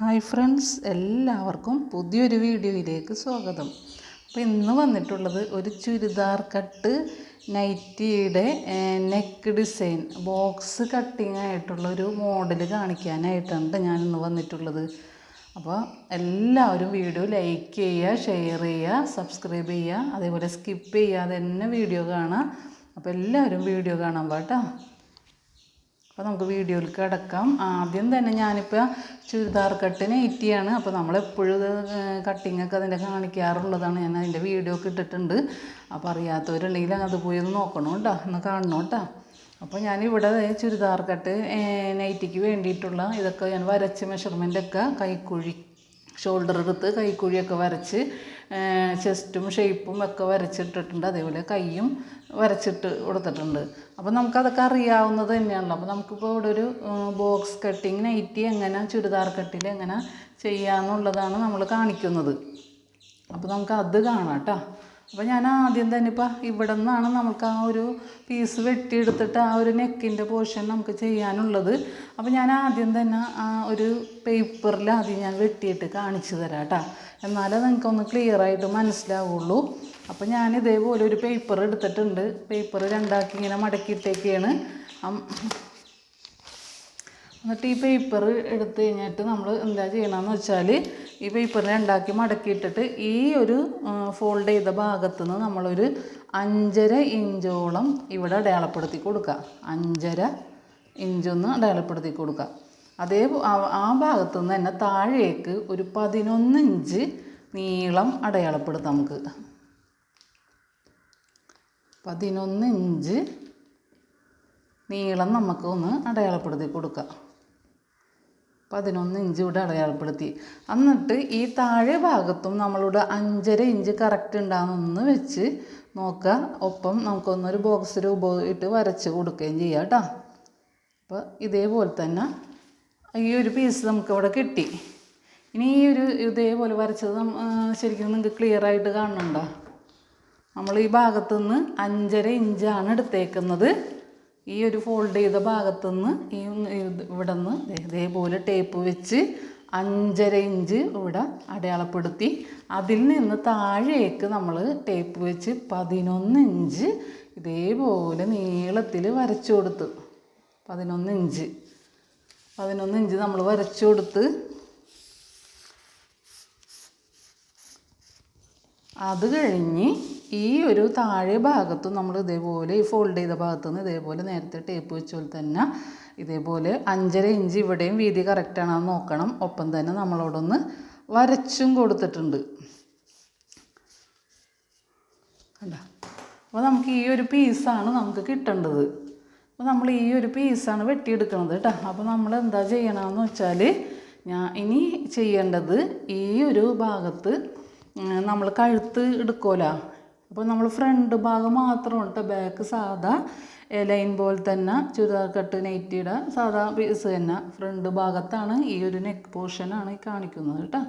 Hi friends എല്ലാവർക്കും പുതിയൊരു വീഡിയോയിലേക്ക് സ്വാഗതം. അപ്പോൾ ഇന്ന് വന്നിട്ടുള്ളത് ഒരു ചുരിദാർ കട്ട് നൈറ്റിയുടെ നെക്ക് ഡിസൈൻ ബോക്സ് കട്ടിങ് ആയിട്ടുള്ള ഒരു മോഡൽ കാണിക്കാനായിട്ടാണ് ഞാൻ ഇന്ന് വന്നിട്ടുള്ളത്. അപ്പോൾ എല്ലാവരും വീഡിയോ ലൈക്ക് ചെയ്യുക ഷെയർ ചെയ്യുക സബ്സ്ക്രൈബ് ചെയ്യുക അതേപോലെ സ്കിപ്പ് ചെയ്യാതെ തന്നെ വീഡിയോ കാണുക. അപ്പോൾ എല്ലാവരും വീഡിയോ കാണാൻ പാട്ടോ അപ്പോൾ നമുക്ക് വീഡിയോയിൽ കിടക്കാം. ആദ്യം തന്നെ ഞാനിപ്പോൾ ചുരിദാർ കട്ട് നെയ്റ്റിയാണ് അപ്പോൾ നമ്മളെപ്പോഴും കട്ടിങ്ങൊക്കെ അതിന്റെ കാണിക്കാറുള്ളതാണ്. ഞാൻ അതിന്റെ വീഡിയോ ഒക്കെ ഇട്ടിട്ടുണ്ട്. അപ്പോൾ അറിയാത്തവരുണ്ടെങ്കിൽ അത് പോയി ഒന്ന് നോക്കണം കേട്ടോ. ഒന്ന് കാണണം കേട്ടോ. അപ്പോൾ ഞാനിവിടെ ചുരിദാർ കട്ട് നൈറ്റിക്ക് വേണ്ടിയിട്ടുള്ള ഇതൊക്കെ ഞാൻ വരച്ച് മെഷർമെന്റൊക്കെ കൈക്കുഴി ഷോൾഡർ എടുത്ത് കൈക്കുഴിയൊക്കെ വരച്ച് ചെസ്റ്റും ഷേപ്പും ഒക്കെ വരച്ചിട്ടിട്ടുണ്ട്. അതേപോലെ കൈയും വരച്ചിട്ട് കൊടുത്തിട്ടുണ്ട്. അപ്പോൾ നമുക്കതൊക്കെ അറിയാവുന്നത് തന്നെയാണല്ലോ. അപ്പോൾ നമുക്കിപ്പോൾ ഇവിടെ ഒരു ബോക്സ് കട്ടിങ് നൈറ്റി എങ്ങനെ ചുരിദാർ കട്ടിൽ എങ്ങനെ ചെയ്യാമെന്നുള്ളതാണ് നമ്മൾ കാണിക്കുന്നത്. അപ്പോൾ നമുക്ക് അത് കാണാം കേട്ടോ. അപ്പോൾ ഞാൻ ആദ്യം തന്നെ ഇപ്പോൾ ഇവിടെ നിന്നാണ് നമുക്ക് ആ ഒരു പീസ് വെട്ടിയെടുത്തിട്ട് ആ ഒരു നെക്കിന്റെ പോർഷൻ നമുക്ക് ചെയ്യാനുള്ളത്. അപ്പോൾ ഞാൻ ആദ്യം തന്നെ ആ ഒരു പേപ്പറിൽ ആദ്യം ഞാൻ വെട്ടിയിട്ട് കാണിച്ചു തരാം കേട്ടോ എന്നാലേ നിങ്ങൾക്കൊന്ന് ക്ലിയർ ആയിട്ട് മനസ്സിലാവുള്ളൂ. അപ്പോൾ ഞാൻ ഇതേപോലെ ഒരു പേപ്പർ എടുത്തിട്ടുണ്ട്. പേപ്പർ രണ്ടാക്കി ഇങ്ങനെ മടക്കിയിട്ടേക്കാണ്. എന്നിട്ട് ഈ പേപ്പർ എടുത്തു കഴിഞ്ഞിട്ട് നമ്മൾ എന്താ ചെയ്യണമെന്ന് വെച്ചാൽ ഈ പേപ്പറിനെ ഉണ്ടാക്കി മടക്കിയിട്ടിട്ട് ഈ ഒരു ഫോൾഡ് ചെയ്ത ഭാഗത്തു നിന്ന് നമ്മളൊരു അഞ്ചര ഇഞ്ചോളം ഇവിടെ അടയാളപ്പെടുത്തി കൊടുക്കുക. അഞ്ചര ഇഞ്ചൊന്ന് അടയാളപ്പെടുത്തി കൊടുക്കുക. അതേ ആ ഭാഗത്തു നിന്ന് തന്നെ താഴേക്ക് ഒരു പതിനൊന്ന് ഇഞ്ച് നീളം അടയാളപ്പെടുത്താം നമുക്ക്. പതിനൊന്ന് ഇഞ്ച് നീളം നമുക്ക് ഒന്ന് അടയാളപ്പെടുത്തി കൊടുക്കാം പതിനൊന്ന് ഇഞ്ച് ഇവിടെ അടയാളപ്പെടുത്തി. എന്നിട്ട് ഈ താഴെ ഭാഗത്തും നമ്മളുടെ അഞ്ചര ഇഞ്ച് കറക്റ്റ് ഉണ്ടാകുന്നൊന്ന് വെച്ച് നോക്കുക ഒപ്പം നമുക്കൊന്നൊരു ബോക്സ് രൂപ ഇട്ട് വരച്ച് കൊടുക്കുകയും ചെയ്യാം കേട്ടോ. അപ്പോൾ ഇതേപോലെ തന്നെ ഈ ഒരു പീസ് നമുക്കിവിടെ കിട്ടി. ഇനി ഈ ഒരു ഇതേപോലെ വരച്ചത് ശരിക്കും നിങ്ങൾക്ക് ക്ലിയർ ആയിട്ട് കാണുന്നുണ്ടോ? നമ്മൾ ഈ ഭാഗത്തുനിന്ന് അഞ്ചര ഇഞ്ചാണ് എടുത്തേക്കുന്നത്. ഈ ഒരു ഫോൾഡ് ചെയ്ത ഭാഗത്തുനിന്ന് ഈ ഇവിടെ നിന്ന് ഇതേപോലെ ടേപ്പ് വെച്ച് അഞ്ചര ഇഞ്ച് ഇവിടെ അടയാളപ്പെടുത്തി. അതിൽ നിന്ന് താഴേക്ക് നമ്മൾ ടേപ്പ് വെച്ച് പതിനൊന്ന് ഇഞ്ച് ഇതേപോലെ നീളത്തിൽ വരച്ചു കൊടുത്ത്. പതിനൊന്ന് ഇഞ്ച് പതിനൊന്ന് ഇഞ്ച് നമ്മൾ വരച്ചു കൊടുത്ത് അത് കഴിഞ്ഞ് ഈ ഒരു താഴെ ഭാഗത്തും നമ്മൾ ഇതേപോലെ ഈ ഫോൾഡ് ചെയ്ത ഭാഗത്തു നിന്ന് ഇതേപോലെ നേരത്തെ ടേപ്പ് വെച്ച പോലെ തന്നെ ഇതേപോലെ അഞ്ചര ഇഞ്ച് ഇവിടെയും വീതി കറക്റ്റാണോ നോക്കണം. ഒപ്പം തന്നെ നമ്മളോടൊന്ന് വരച്ചും കൊടുത്തിട്ടുണ്ട്. അല്ല അപ്പോൾ നമുക്ക് ഈ ഒരു പീസാണ് നമുക്ക് കിട്ടേണ്ടത്. അപ്പോൾ നമ്മൾ ഈ ഒരു പീസാണ് വെട്ടിയെടുക്കുന്നത് കേട്ടോ. അപ്പോൾ നമ്മൾ എന്താ ചെയ്യണമെന്ന് വെച്ചാൽ ഞാൻ ഇനി ചെയ്യേണ്ടത് ഈ ഒരു ഭാഗത്ത് നമ്മൾ കഴുത്ത് എടുക്കുമല്ലോ അപ്പോൾ നമ്മൾ ഫ്രണ്ട് ഭാഗം മാത്രം ഉണ്ട് ബാക്ക് സാധാ ലൈൻ പോലെ തന്നെ ചുരിദാർ കട്ട് നെയ്റ്റിയുടെ സാധാ പീസ് തന്നെ ഫ്രണ്ട് ഭാഗത്താണ് ഈ ഒരു നെക്ക് പോർഷനാണ് ഈ കാണിക്കുന്നത് കേട്ടോ.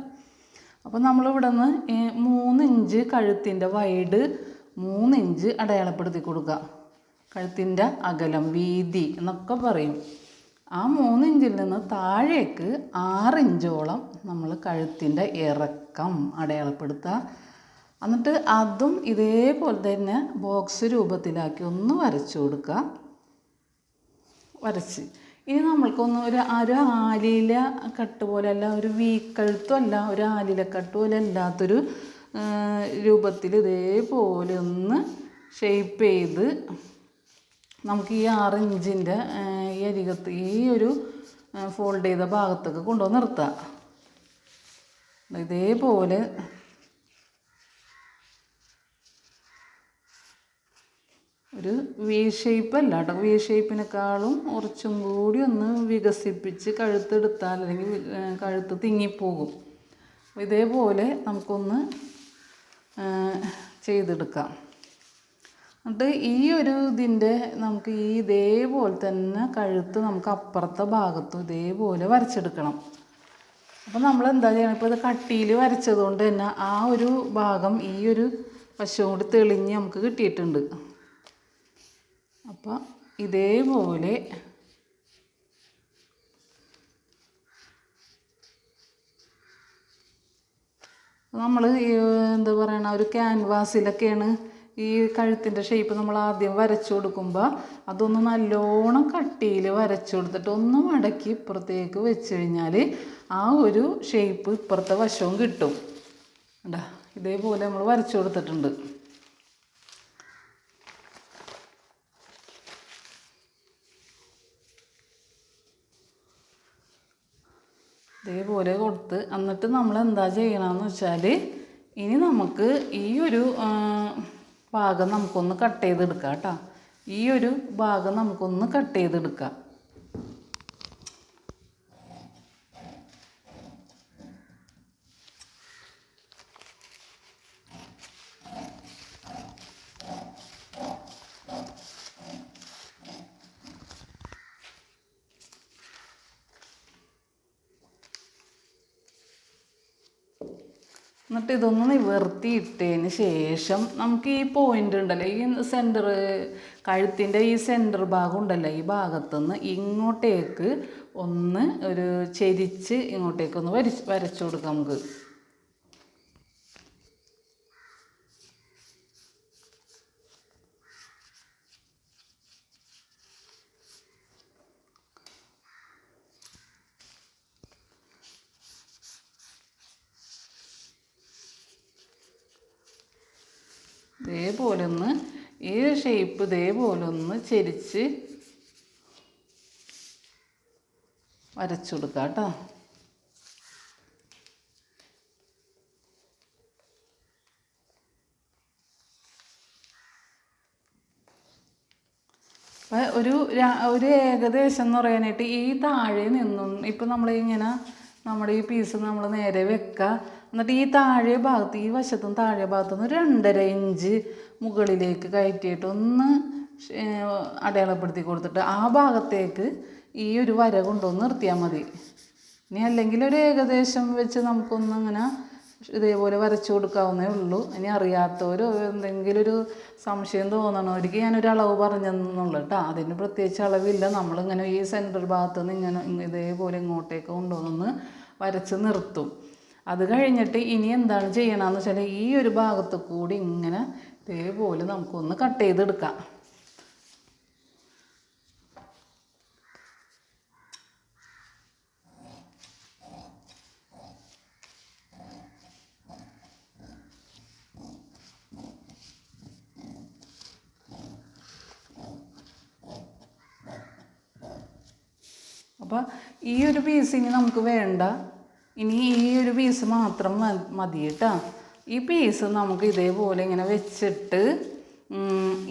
അപ്പോൾ നമ്മളിവിടെ നിന്ന് മൂന്ന് ഇഞ്ച് കഴുത്തിന്റെ വൈഡ് മൂന്ന് ഇഞ്ച് അടയാളപ്പെടുത്തി കൊടുക്കുക. കഴുത്തിന്റെ അകലം വീതി എന്നൊക്കെ പറയും. ആ മൂന്ന് ഇഞ്ചിൽ നിന്ന് താഴേക്ക് ആറ് ഇഞ്ചോളം നമ്മൾ കഴുത്തിന്റെ ഇറക്കം അടയാളപ്പെടുത്തുക. എന്നിട്ട് അതും ഇതേപോലെ തന്നെ ബോക്സ് രൂപത്തിലാക്കി ഒന്ന് വരച്ചു കൊടുക്കുക. വരച്ച്. ഇനി നമ്മൾക്കൊന്ന് ഒരു ഒരു ആലില കട്ട് പോലെയല്ല ഒരു വീക്കഴുത്തുമല്ല ഒരു ആലില കട്ട് പോലെ അല്ലാത്തൊരു രൂപത്തിൽ ഇതേപോലെ ഒന്ന് ഷേപ്പ് ചെയ്ത് നമുക്ക് ഈ ആറ് ഇഞ്ചിന്റെ ഈ അരികത്ത് ഈ ഒരു ഫോൾഡ് ചെയ്ത ഭാഗത്തൊക്കെ കൊണ്ടുവന്ന് നിർത്താം. ഇതേപോലെ ഒരു വി ഷേപ്പ് അല്ല കേട്ടോ വി ഷേപ്പിനേക്കാളും കുറച്ചും കൂടി ഒന്ന് വികസിപ്പിച്ച് കഴുത്തെടുത്താൽ അല്ലെങ്കിൽ കഴുത്ത് തിങ്ങിപ്പോകും. ഇതേപോലെ നമുക്കൊന്ന് ചെയ്തെടുക്കാം. എന്നിട്ട് ഈ ഒരു ഇതിന്റെ നമുക്ക് ഈ ഇതേപോലെ തന്നെ കഴുത്ത് നമുക്ക് അപ്പുറത്തെ ഭാഗത്തും ഇതേപോലെ വരച്ചെടുക്കണം. അപ്പോൾ നമ്മൾ എന്താ ചെയ്യണം? ഇപ്പോൾ ഇത് കട്ടിയിൽ വരച്ചത് കൊണ്ട് തന്നെ ആ ഒരു ഭാഗം ഈ ഒരു വശം കൂടി തെളിഞ്ഞ് നമുക്ക് കിട്ടിയിട്ടുണ്ട്. അപ്പോൾ ഇതേപോലെ നമ്മൾ എന്താ പറയണ ഒരു ക്യാൻവാസിലൊക്കെയാണ് ഈ കഴുത്തിന്റെ ഷേപ്പ് നമ്മൾ ആദ്യം വരച്ചു കൊടുക്കുമ്പോൾ അതൊന്ന് നല്ലോണം കട്ടിയിൽ വരച്ചു കൊടുത്തിട്ട് ഒന്ന് മടക്കി ഇപ്പുറത്തേക്ക് വെച്ച് കഴിഞ്ഞാൽ ആ ഒരു ഷേപ്പ് ഇപ്പുറത്തെ വശവും കിട്ടും. കണ്ടാ? ഇതേപോലെ നമ്മൾ വരച്ചു കൊടുത്തിട്ടുണ്ട്. ഇതേപോലെ കൊടുത്ത് എന്നിട്ട് നമ്മൾ എന്താ ചെയ്യണമെന്ന് വെച്ചാൽ ഇനി നമുക്ക് ഈ ഒരു ഭാഗം നമുക്കൊന്ന് കട്ട് ചെയ്തെടുക്കാം കേട്ടോ. ഈ ഒരു ഭാഗം നമുക്കൊന്ന് കട്ട് ചെയ്തെടുക്കാം. എന്നിട്ട് ഇതൊന്ന് നിവർത്തിയിട്ടതിന് ശേഷം നമുക്ക് ഈ പോയിന്റ് ഉണ്ടല്ലോ ഈ സെന്റർ കഴുത്തിന്റെ ഈ സെന്റർ ഭാഗം ഉണ്ടല്ലോ ഈ ഭാഗത്തുനിന്ന് ഇങ്ങോട്ടേക്ക് ഒന്ന് ഒരു ചെരിച്ച് ഇങ്ങോട്ടേക്ക് ഒന്ന് വരച്ച് വരച്ചു കൊടുക്കാം നമുക്ക്. ഇതേപോലെ ഒന്ന് ഈ ഷേപ്പ് ഇതേപോലെ ഒന്ന് ചെരിച്ച് വരച്ചു കൊടുക്കാം കേട്ടോ. അപ്പം ഒരു ഒരു ഏകദേശം എന്ന് പറയാനായിട്ട് ഈ താഴെ നിന്നും ഇപ്പം നമ്മളിങ്ങനെ നമ്മുടെ ഈ പീസ് നമ്മൾ നേരെ വെക്കുക എന്നിട്ട് ഈ താഴെ ഭാഗത്ത് ഈ വശത്തും താഴെ ഭാഗത്തുനിന്ന് രണ്ടര ഇഞ്ച് മുകളിലേക്ക് കയറ്റിയിട്ട് ഒന്ന് അടയാളപ്പെടുത്തി കൊടുത്തിട്ട് ആ ഭാഗത്തേക്ക് ഈ ഒരു വര കൊണ്ടുവന്ന് നിർത്തിയാൽ മതി. ഇനി അല്ലെങ്കിൽ ഒരു ഏകദേശം വെച്ച് നമുക്കൊന്ന് അങ്ങനെ ഇതേപോലെ വരച്ചു കൊടുക്കാവുന്നേ ഉള്ളൂ. ഇനി അറിയാത്തവരോ എന്തെങ്കിലും ഒരു സംശയം തോന്നണവർക്ക് ഞാനൊരു അളവ് പറഞ്ഞെന്നുള്ളൂ കേട്ടോ അതിന് പ്രത്യേകിച്ച് അളവില്ല. നമ്മളിങ്ങനെ ഈ സെന്റർ ഭാഗത്ത് നിന്ന് ഇങ്ങനെ ഇങ്ങ- ഇതേപോലെ ഇങ്ങോട്ടേക്ക് കൊണ്ടുവന്ന് വരച്ച് നിർത്തും. അത് കഴിഞ്ഞിട്ട് ഇനി എന്താണ് ചെയ്യണമെന്ന് വെച്ചാൽ ഈ ഒരു ഭാഗത്ത് കൂടി ഇങ്ങനെ ഇതേപോലെ നമുക്കൊന്ന് കട്ട് ചെയ്തെടുക്കാം. അപ്പോൾ ഈ ഒരു പീസിന് നമുക്ക് വേണ്ട ഇനി ഈ ഒരു പീസ് മാത്രം മതി കേട്ടോ. ഈ പീസ് നമുക്ക് ഇതേപോലെ ഇങ്ങനെ വെച്ചിട്ട്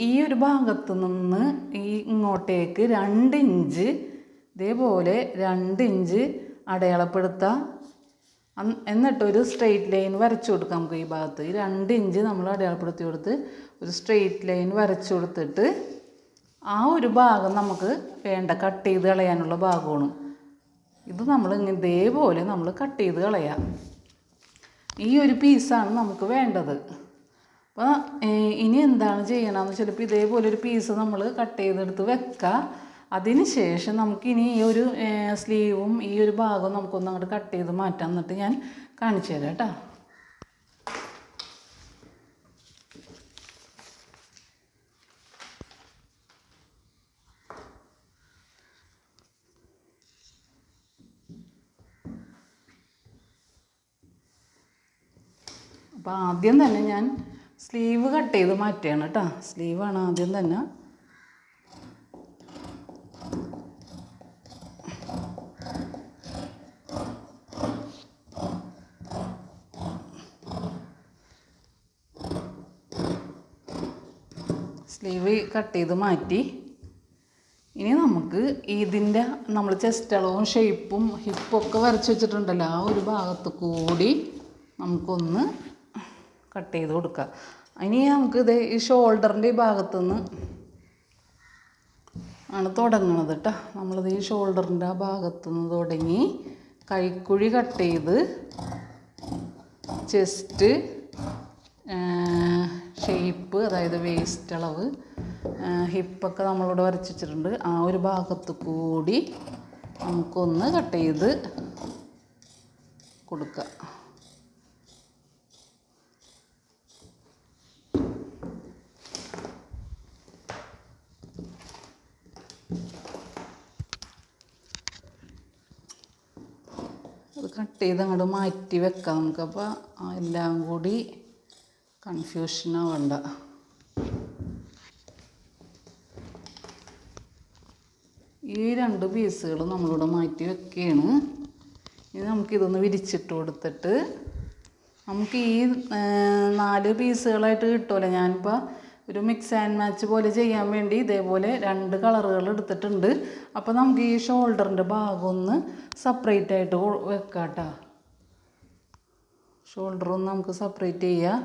ഈ ഒരു ഭാഗത്തു നിന്ന് ഈ ഇങ്ങോട്ടേക്ക് രണ്ട് ഇഞ്ച് ഇതേപോലെ രണ്ട് ഇഞ്ച് അടയാളപ്പെടുത്താം. എന്നിട്ട് എന്നിട്ടൊരു സ്ട്രെയിറ്റ് ലൈൻ വരച്ചു കൊടുക്കാം നമുക്ക് ഈ ഭാഗത്ത്. ഈ രണ്ട് ഇഞ്ച് നമ്മൾ അടയാളപ്പെടുത്തി കൊടുത്ത് ഒരു സ്ട്രെയിറ്റ് ലൈൻ വരച്ചു കൊടുത്തിട്ട് ആ ഒരു ഭാഗം നമുക്ക് വേണ്ട കട്ട് ചെയ്ത് കളയാനുള്ള ഭാഗമാണ്. ഇത് നമ്മൾ ഇങ്ങനെ ഇതേപോലെ നമ്മൾ കട്ട് ചെയ്ത് കളയാം. ഈ ഒരു പീസാണ് നമുക്ക് വേണ്ടത്. അപ്പോൾ ഇനി എന്താണ് ചെയ്യണമെന്ന് ചിലപ്പോൾ ഇതേപോലെ ഒരു പീസ് നമ്മൾ കട്ട് ചെയ്തെടുത്ത് വെക്കുക അതിന് ശേഷം നമുക്കിനി ഈ ഒരു സ്ലീവും ഈ ഒരു ഭാഗവും നമുക്കൊന്ന് അങ്ങോട്ട് കട്ട് ചെയ്ത് മാറ്റാം. എന്നിട്ട് ഞാൻ കാണിച്ചു തരാം കേട്ടോ. അപ്പോൾ ആദ്യം തന്നെ ഞാൻ സ്ലീവ് കട്ട് ചെയ്ത് മാറ്റുകയാണ് കേട്ടോ. സ്ലീവാണ് ആദ്യം തന്നെ. സ്ലീവ് കട്ട് ചെയ്ത് മാറ്റി. ഇനി നമുക്ക് ഇതിന്റെ നമ്മൾ ചെസ്റ്റ് അളവും ഷേപ്പും ഹിപ്പൊക്കെ വരച്ച് വെച്ചിട്ടുണ്ടല്ലോ ആ ഒരു ഭാഗത്ത് കൂടി നമുക്കൊന്ന് കട്ട് ചെയ്ത് കൊടുക്കുക. ഇനി നമുക്ക് ഇതേ ഈ ഷോൾഡറിന്റെ ഈ ഭാഗത്തുനിന്ന് ആണ് തുടങ്ങണത് കേട്ടോ. നമ്മളിത് ഈ ഷോൾഡറിന്റെ ആ ഭാഗത്തുനിന്ന് തുടങ്ങി കൈക്കുഴി കട്ട് ചെയ്ത് ചെസ്റ്റ് ഷേപ്പ് അതായത് വേസ്റ്റ് അളവ് ഹിപ്പൊക്കെ നമ്മളിവിടെ വരച്ച് വെച്ചിട്ടുണ്ട് ആ ഒരു ഭാഗത്ത് കൂടി നമുക്കൊന്ന് കട്ട് ചെയ്ത് കൊടുക്കുക അത് കട്ട് ചെയ്ത് അങ്ങോട്ട് മാറ്റി വെക്കാം നമുക്കപ്പോൾ എല്ലാം കൂടി കൺഫ്യൂഷൻ ഈ രണ്ട് പീസുകൾ നമ്മളിവിടെ മാറ്റി വെക്കുകയാണ് ഇനി നമുക്കിതൊന്ന് വിരിച്ചിട്ട് കൊടുത്തിട്ട് നമുക്ക് ഈ നാല് പീസുകളായിട്ട് കിട്ടുമല്ലോ ഞാനിപ്പോൾ ഒരു മിക്സ് ആൻഡ് മാച്ച് പോലെ ചെയ്യാൻ വേണ്ടി ഇതേപോലെ രണ്ട് കളറുകൾ എടുത്തിട്ടുണ്ട്. അപ്പോൾ നമുക്ക് ഈ ഷോൾഡറിന്റെ ഭാഗം ഒന്ന് സെപ്പറേറ്റ് ആയിട്ട് വെക്കാം കേട്ടോ ഷോൾഡർ ഒന്ന് നമുക്ക് സെപ്പറേറ്റ് ചെയ്യാം.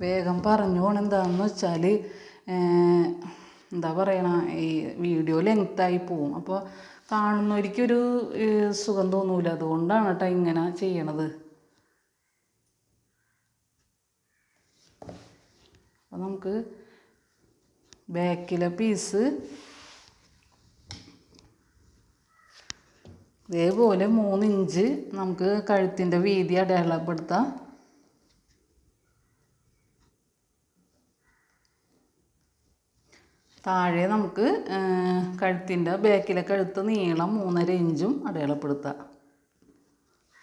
വേഗം പറഞ്ഞു പോണെന്താണെന്ന് വെച്ചാൽ എന്താ പറയണ ഈ വീഡിയോ ലെങ്ത്തായി പോവും. അപ്പോൾ കാണുന്നവർക്കൊരു സുഖം തോന്നൂല. അതുകൊണ്ടാണ് കേട്ടോ ഇങ്ങനെ ചെയ്യണത്. അപ്പോൾ നമുക്ക് ബാക്കിലെ പീസ് ഇതേപോലെ മൂന്ന് ഇഞ്ച് നമുക്ക് കഴുത്തിന്റെ വീതി അടയാളപ്പെടുത്താം. താഴെ നമുക്ക് കഴുത്തിന്റെ ബാക്കിലെ കഴുത്ത് നീളം മൂന്നര ഇഞ്ചും അടയാളപ്പെടുത്താം.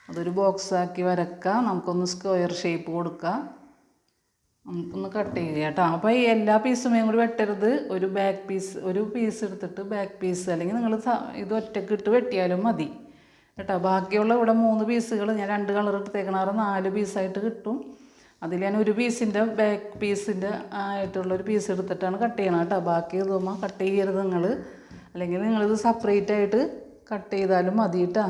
അതൊരു ബോക്സാക്കി വരക്കാം. നമുക്കൊന്ന് സ്ക്വയർ ഷേപ്പ് കൊടുക്കാം. നമുക്കൊന്ന് കട്ട് ചെയ്യുക കേട്ടോ അപ്പോൾ ഈ എല്ലാ പീസുമേയും കൂടി വെട്ടരുത്. ഒരു ബാക്ക് പീസ് ഒരു പീസ് എടുത്തിട്ട് ബാക്ക് പീസ് അല്ലെങ്കിൽ നിങ്ങൾ ഇത് ഒറ്റയ്ക്ക് ഇട്ട് വെട്ടിയാലും മതി. കേട്ടോ. ബാക്കിയുള്ള ഇവിടെ മൂന്ന് പീസുകൾ ഞാൻ രണ്ട് കളർ എടുത്തേക്കണാറ് നാല് പീസായിട്ട് കിട്ടും. അതിൽ ഞാൻ ഒരു പീസിന്റെ ബാക്ക് പീസിന്റെ ആയിട്ടുള്ളൊരു പീസ് എടുത്തിട്ടാണ് കട്ട് ചെയ്യണം കേട്ടോ. ബാക്കി ഇതുമ്പോൾ കട്ട് ചെയ്യരുത് നിങ്ങൾ അല്ലെങ്കിൽ നിങ്ങളിത് സെപ്പറേറ്റ് ആയിട്ട് കട്ട് ചെയ്താലും മതി കേട്ടോ.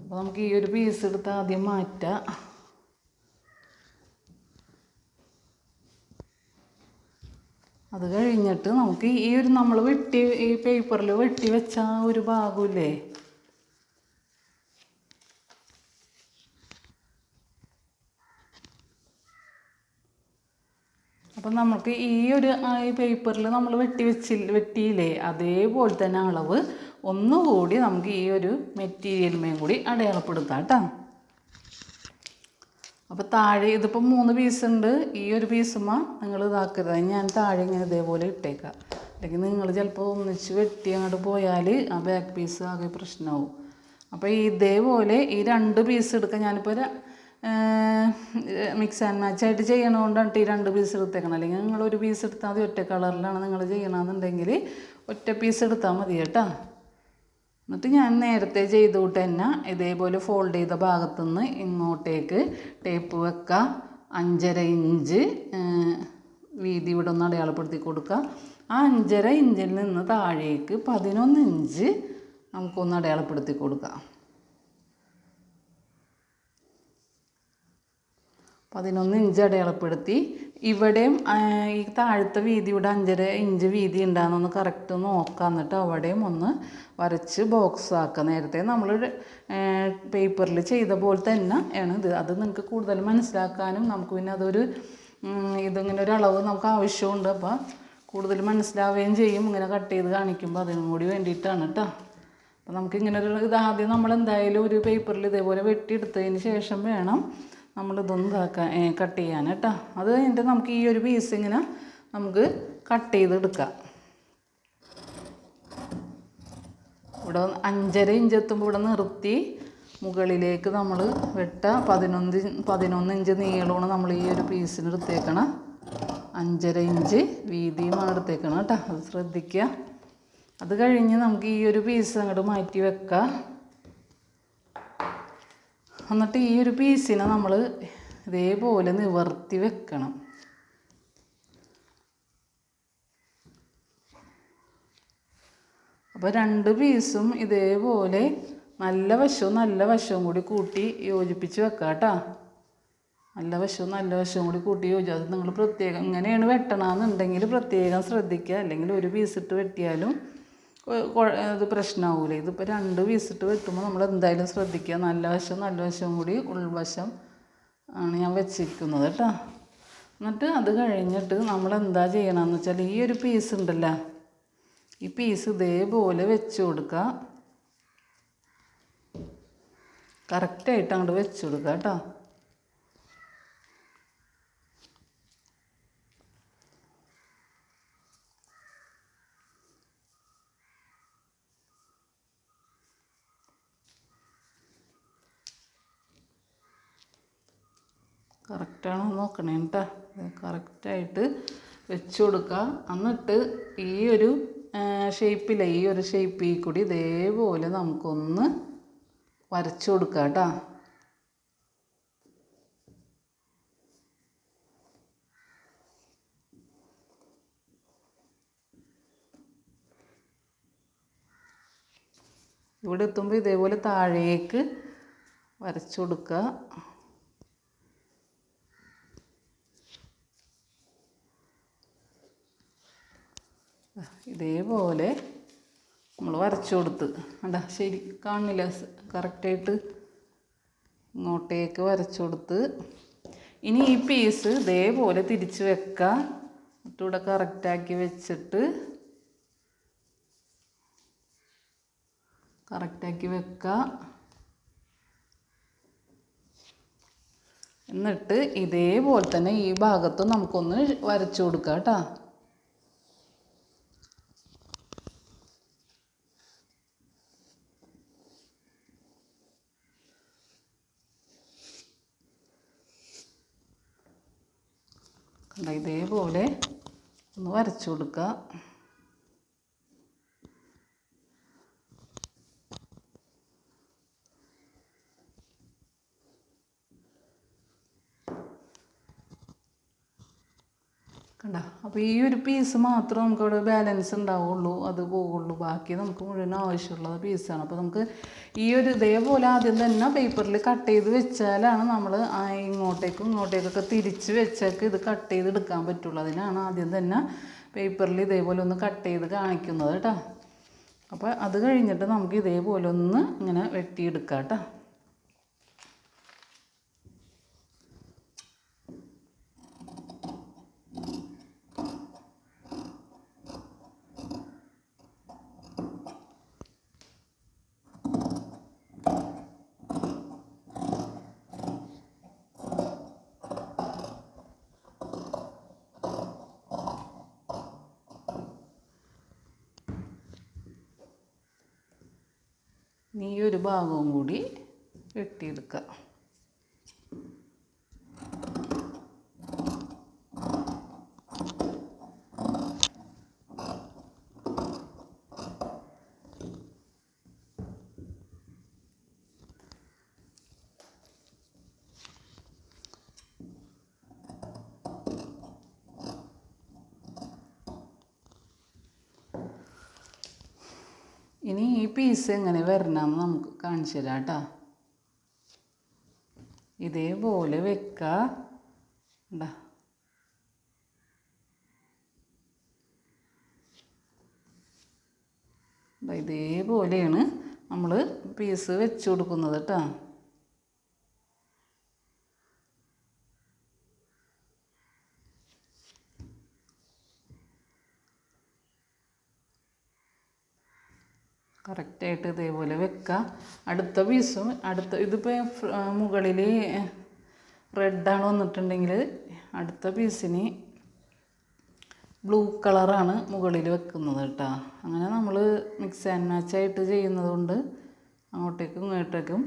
അപ്പോൾ നമുക്ക് ഈ ഒരു പീസ് എടുത്ത് ആദ്യം മാറ്റാം. അത് കഴിഞ്ഞിട്ട് നമുക്ക് ഈ ഒരു നമ്മൾ വെട്ടി ഈ പേപ്പറിൽ വെട്ടി വെച്ച ഒരു ഭാഗമില്ലേ അപ്പം നമുക്ക് ഈ ഒരു ഈ പേപ്പറിൽ നമ്മൾ വെട്ടി വെച്ചി വെട്ടിയില്ലേ അതേപോലെ തന്നെ അളവ് ഒന്നുകൂടി നമുക്ക് ഈ ഒരു മെറ്റീരിയലുമേയും കൂടി അടയാളപ്പെടുത്താം കേട്ടോ. അപ്പോൾ താഴെ ഇതിപ്പോൾ മൂന്ന് പീസ് ഉണ്ട് ഈ ഒരു പീസുമ്മ നിങ്ങൾ ഇതാക്കരുത്. ഞാൻ താഴെ ഇങ്ങനെ ഇതേപോലെ ഇട്ടേക്കാം. അല്ലെങ്കിൽ നിങ്ങൾ ചിലപ്പോൾ ഒന്നിച്ച് വെട്ടി അങ്ങോട്ട് പോയാൽ ആ ബാക്ക് പീസ് ആകെ പ്രശ്നമാവും. അപ്പോൾ ഇതേപോലെ ഈ രണ്ട് പീസ് എടുക്കാം ഞാനിപ്പോൾ മിക്സ് ആൻഡ് മാച്ച് ആയിട്ട് ചെയ്യണതുകൊണ്ടാണ് ഈ രണ്ട് പീസ് എടുത്തേക്കണം അല്ലെങ്കിൽ നിങ്ങൾ ഒരു പീസ് എടുത്താൽ മതി ഒറ്റ കളറിലാണ് നിങ്ങൾ ചെയ്യണമെന്നുണ്ടെങ്കിൽ ഒറ്റ പീസ് എടുത്താൽ മതി കേട്ടോ. എന്നിട്ട് ഞാൻ നേരത്തെ ചെയ്ത് തന്നെ ഇതേപോലെ ഫോൾഡ് ചെയ്ത ഭാഗത്തു നിന്ന് ഇങ്ങോട്ടേക്ക് ടേപ്പ് വെക്കുക അഞ്ചര ഇഞ്ച് വീതി ഇവിടെ ഒന്ന് അടയാളപ്പെടുത്തി കൊടുക്കുക. ആ അഞ്ചര ഇഞ്ചിൽ നിന്ന് താഴേക്ക് പതിനൊന്ന് ഇഞ്ച് നമുക്കൊന്ന് അടയാളപ്പെടുത്തി കൊടുക്കാം പതിനൊന്ന് ഇഞ്ച് അടയാളപ്പെടുത്തി. ഇവിടെയും ഈ താഴത്തെ വീതി ഇവിടെ അഞ്ചര ഇഞ്ച് വീതി ഉണ്ടാകുന്നൊന്ന് കറക്റ്റ് നോക്കാം. എന്നിട്ട് അവിടെയും ഒന്ന് വരച്ച് ബോക്സ് ആക്കുക നേരത്തെ നമ്മൾ പേപ്പറിൽ ചെയ്ത പോലെ തന്നെ ആണ് ഇത്. അത് നിങ്ങൾക്ക് കൂടുതൽ മനസ്സിലാക്കാനും നമുക്ക് പിന്നെ അതൊരു ഇതിങ്ങനെ ഒരു അളവ് നമുക്ക് ആവശ്യമുണ്ട്. അപ്പോൾ കൂടുതൽ മനസ്സിലാവുകയും ചെയ്യും. ഇങ്ങനെ കട്ട് ചെയ്ത് കാണിക്കുമ്പോൾ അതിനും കൂടി വേണ്ടിയിട്ടാണ് കേട്ടോ അപ്പോൾ നമുക്ക് ഇങ്ങനെ ഒരു ഇത് ആദ്യം നമ്മൾ എന്തായാലും ഒരു പേപ്പറിൽ ഇതേപോലെ വെട്ടിയെടുത്തതിന് ശേഷം വേണം നമ്മളിതൊന്ന് ഇതാക്കാൻ കട്ട് ചെയ്യാൻ കേട്ടോ. അത് കഴിഞ്ഞിട്ട് നമുക്ക് ഈ ഒരു പീസ് ഇങ്ങനെ നമുക്ക് കട്ട് ചെയ്തെടുക്കാം. ഇവിടെ അഞ്ചര ഇഞ്ച് എത്തുമ്പോൾ ഇവിടെ നിർത്തി മുകളിലേക്ക് നമ്മൾ വെട്ട പതിനൊന്ന് പതിനൊന്ന് ഇഞ്ച് നീളമാണ് നമ്മൾ ഈ ഒരു പീസിന് എടുത്തേക്കണം. അഞ്ചര ഇഞ്ച് വീതിയുമാണ് എടുത്തേക്കണം കേട്ടോ. അത് ശ്രദ്ധിക്കുക അത് കഴിഞ്ഞ് നമുക്ക് ഈ ഒരു പീസ് അങ്ങോട്ട് മാറ്റി വെക്കാം. എന്നിട്ട് ഈ ഒരു പീസിനെ നമ്മൾ ഇതേപോലെ നിവർത്തി വെക്കണം. അപ്പോൾ രണ്ട് പീസും ഇതേപോലെ നല്ല വശവും നല്ല വശവും കൂടി കൂട്ടി യോജിപ്പിച്ച് വെക്കാം കേട്ടോ നല്ല വശവും നല്ല വശവും കൂടി കൂട്ടി യോജി അത് നിങ്ങൾ പ്രത്യേകം ഇങ്ങനെയാണ് വെട്ടണമെന്നുണ്ടെങ്കിൽ പ്രത്യേകം ശ്രദ്ധിക്കുക. അല്ലെങ്കിൽ ഒരു പീസ് ഇട്ട് വെട്ടിയാലും ഇത് പ്രശ്നമാവില്ല ഇതിപ്പോൾ രണ്ട് പീസിട്ട് വെട്ടുമ്പോൾ നമ്മൾ എന്തായാലും ശ്രദ്ധിക്കുക. നല്ല വശം നല്ല വശം കൂടി ഉൾവശം ആണ് ഞാൻ വെച്ചിരിക്കുന്നത് കേട്ടോ. എന്നിട്ട് അത് കഴിഞ്ഞിട്ട് നമ്മൾ എന്താ ചെയ്യണമെന്ന് വെച്ചാൽ ഈ ഒരു പീസ് ഉണ്ടല്ലോ. ഈ പീസ് ഇതേപോലെ വെച്ച് കൊടുക്കുക. കറക്റ്റായിട്ട് അങ്ങോട്ട് വെച്ച് കൊടുക്കുക കേട്ടോ. നോക്കണേ കേട്ടോ കറക്റ്റായിട്ട് വെച്ച് കൊടുക്കുക എന്നിട്ട് ഈ ഒരു ഷേപ്പിലെ ഈ ഒരു ഷേപ്പിൽ കൂടി ഇതേപോലെ നമുക്കൊന്ന് വരച്ചു കൊടുക്കുക കേട്ടോ ഇവിടെ എത്തുമ്പോൾ ഇതേപോലെ താഴേക്ക് വരച്ചു കൊടുക്കുക ഇതേപോലെ നമ്മൾ വരച്ചു കൊടുത്ത്. കണ്ട? ശരി. കാണില്ല. കറക്റ്റായിട്ട് ഇങ്ങോട്ടേക്ക് വരച്ചു കൊടുത്ത്. ഇനി ഈ പീസ് ഇതേപോലെ തിരിച്ച് വെക്കുക എന്നിട്ട് ഇവിടെ കറക്റ്റാക്കി വെച്ചിട്ട് കറക്റ്റാക്കി വെക്കുക എന്നിട്ട് ഇതേപോലെ തന്നെ ഈ ഭാഗത്തും നമുക്കൊന്ന് വരച്ചു കൊടുക്കാം കേട്ടോ കണ്ട ഇതേപോലെ ഒന്ന് വരച്ചു കൊടുക്കുക. കണ്ട? അപ്പോൾ ഈ ഒരു പീസ് മാത്രം നമുക്ക് അവിടെ ബാലൻസ് ഉണ്ടാവുള്ളൂ അത് പോവുള്ളൂ. ബാക്കി നമുക്ക് മുഴുവൻ ആവശ്യമുള്ളത് പീസാണ് അപ്പോൾ നമുക്ക് ഈ ഒരു ഇതേപോലെ ആദ്യം തന്നെ പേപ്പറിൽ കട്ട് ചെയ്ത് വെച്ചാലാണ് നമ്മൾ ഇങ്ങോട്ടേക്കും ഇങ്ങോട്ടേക്കൊക്കെ തിരിച്ച് വെച്ചേക്ക് ഇത് കട്ട് ചെയ്ത് എടുക്കാൻ പറ്റുള്ളൂ. അതിനാണ് ആദ്യം തന്നെ പേപ്പറിൽ ഇതേപോലെ ഒന്ന് കട്ട് ചെയ്ത് കാണിക്കുന്നത് കേട്ടോ. അപ്പോൾ അത് കഴിഞ്ഞിട്ട് നമുക്ക് ഇതേപോലെ ഒന്ന് ഇങ്ങനെ വെട്ടിയെടുക്കാം കേട്ടോ. ഈ ഒരു ഭാഗവും കൂടി വെട്ടിയെടുക്കുക ഇനി ഈ എങ്ങനെ വരണം നമുക്ക് കാണിച്ചു തരാം കേട്ടോ. ഇതേപോലെ വെക്കുക ഇതേപോലെയാണ് നമ്മൾ പീസ് വെച്ച് കൊടുക്കുന്നത് കേട്ടോ. കറക്റ്റായിട്ട് ഇതേപോലെ വെക്കുക അടുത്ത പീസും അടുത്ത ഇതിപ്പോൾ മുകളിൽ റെഡാണ് വന്നിട്ടുണ്ടെങ്കിൽ അടുത്ത പീസിന് ബ്ലൂ കളറാണ് മുകളിൽ വെക്കുന്നത് കേട്ടോ. അങ്ങനെ നമ്മൾ മിക്സ് ആൻഡ് മാച്ച് ആയിട്ട് ചെയ്യുന്നത് കൊണ്ട് അങ്ങോട്ടേക്കും ഇങ്ങോട്ടേക്കും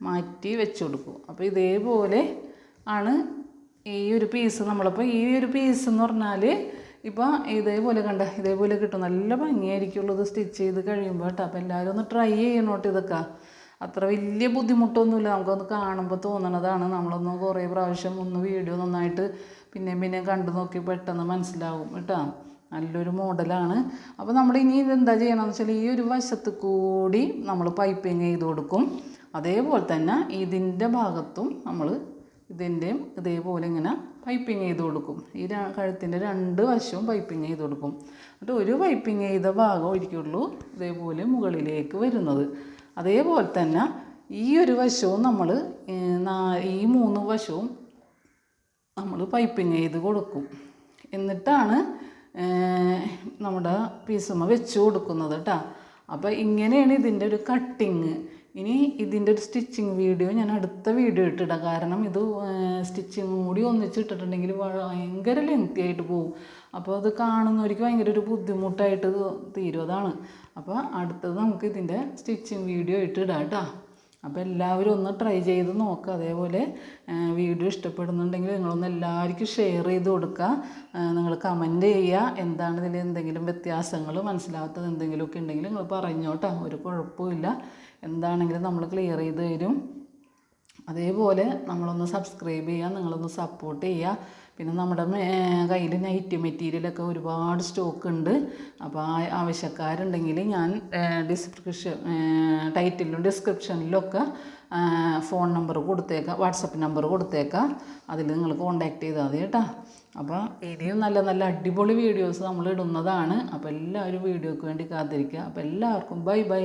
മാറ്റി വെച്ച് കൊടുക്കും. അപ്പോൾ ഇതേപോലെ ആണ് ഈ ഒരു പീസ് നമ്മളിപ്പോൾ ഈ ഒരു പീസ് എന്ന് പറഞ്ഞാൽ ഇപ്പോൾ ഇതേപോലെ കണ്ട ഇതേപോലെ കിട്ടും. നല്ല ഭംഗിയായിരിക്കുള്ളൂ ഇത് സ്റ്റിച്ച് ചെയ്ത് കഴിയുമ്പോൾ കേട്ടോ. അപ്പോൾ എല്ലാവരും ഒന്ന് ട്രൈ ചെയ്യണം ചെയ്യണോട്ട് ഇതൊക്കെ. അത്ര വലിയ ബുദ്ധിമുട്ടൊന്നുമില്ല. നമുക്കൊന്ന് കാണുമ്പോൾ തോന്നണതാണ്. നമ്മളൊന്ന് കുറേ പ്രാവശ്യം ഒന്ന് വീഡിയോ നന്നായിട്ട് പിന്നെയും പിന്നെയും കണ്ടു നോക്കി പെട്ടെന്ന് മനസ്സിലാവും കേട്ടോ. നല്ലൊരു മോഡലാണ്. അപ്പോൾ നമ്മൾ ഇനി ഇതെന്താ ചെയ്യണമെന്ന് വെച്ചാൽ ഈ ഒരു വശത്ത് കൂടി നമ്മൾ പൈപ്പിങ് ചെയ്ത് കൊടുക്കും. അതേപോലെ തന്നെ ഇതിന്റെ ഭാഗത്തും നമ്മൾ ഇതിന്റെയും ഇതേപോലെ ഇങ്ങനെ പൈപ്പിങ് ചെയ്ത് കൊടുക്കും. ഈ കഴുത്തിന്റെ രണ്ട് വശവും പൈപ്പിങ് ചെയ്ത് കൊടുക്കും. എന്നിട്ട് ഒരു പൈപ്പിങ് ചെയ്ത ഭാഗം ഒരിക്കുള്ളൂ ഇതേപോലെ മുകളിലേക്ക് വരുന്നത്. അതേപോലെ തന്നെ ഈ ഒരു വശവും നമ്മൾ ഈ മൂന്ന് വശവും നമ്മൾ പൈപ്പിങ് ചെയ്ത് കൊടുക്കും. എന്നിട്ടാണ് നമ്മുടെ പീസമ്മ വെച്ച് കൊടുക്കുന്നത് കേട്ടോ അപ്പോൾ ഇങ്ങനെയാണ് ഇതിന്റെ ഒരു കട്ടിങ് ഇനി ഇതിന്റെ ഒരു സ്റ്റിച്ചിങ് വീഡിയോ ഞാൻ അടുത്ത വീഡിയോ ഇട്ടിടാം. കാരണം ഇത് സ്റ്റിച്ചിങ് കൂടി ഒന്നിച്ചിട്ടിട്ടുണ്ടെങ്കിൽ ഭയങ്കര ലെങ്തി ആയിട്ട് പോകും അപ്പോൾ അത് കാണുന്നവർക്ക് ഭയങ്കര ഒരു ബുദ്ധിമുട്ടായിട്ട് തീരും അതാണ് അപ്പോൾ അടുത്തത് നമുക്ക് ഇതിന്റെ സ്റ്റിച്ചിങ് വീഡിയോ ഇട്ടിടാം ഇടാം കേട്ടോ. അപ്പോൾ എല്ലാവരും ഒന്ന് ട്രൈ ചെയ്ത് നോക്കുക അതേപോലെ വീഡിയോ ഇഷ്ടപ്പെടുന്നുണ്ടെങ്കിൽ നിങ്ങളൊന്ന് എല്ലാവർക്കും ഷെയർ ചെയ്ത് കൊടുക്കുക നിങ്ങൾ കമന്റ് ചെയ്യുക എന്താണ് ഇതിൽ എന്തെങ്കിലും വ്യത്യാസങ്ങൾ മനസ്സിലാവാത്തത് എന്തെങ്കിലുമൊക്കെ ഉണ്ടെങ്കിൽ നിങ്ങൾ പറഞ്ഞോട്ടോ. ഒരു കുഴപ്പമില്ല എന്താണെങ്കിലും നമ്മൾ ക്ലിയർ ചെയ്ത് തരും. അതേപോലെ നമ്മളൊന്ന് സബ്സ്ക്രൈബ് ചെയ്യുക നിങ്ങളൊന്ന് സപ്പോർട്ട് ചെയ്യുക പിന്നെ നമ്മുടെ കയ്യിൽ നൈറ്റ് മെറ്റീരിയലൊക്കെ ഒരുപാട് സ്റ്റോക്ക് ഉണ്ട്. അപ്പോൾ ആ ആവശ്യക്കാരുണ്ടെങ്കിൽ ഞാൻ ഡിസ്ക്രിപ്ഷൻ ടൈറ്റിലും ഡിസ്ക്രിപ്ഷനിലൊക്കെ ഫോൺ നമ്പർ കൊടുത്തേക്കാം വാട്സപ്പ് നമ്പർ കൊടുത്തേക്കാം. അതിൽ നിങ്ങൾ കോൺടാക്റ്റ് ചെയ്താൽ മതി കേട്ടോ. അപ്പോൾ ഇനിയും നല്ല നല്ല അടിപൊളി വീഡിയോസ് നമ്മൾ ഇടുന്നതാണ്. അപ്പോൾ എല്ലാവരും വീഡിയോക്ക് വേണ്ടി കാത്തിരിക്കുക. അപ്പോൾ എല്ലാവർക്കും ബൈ ബൈ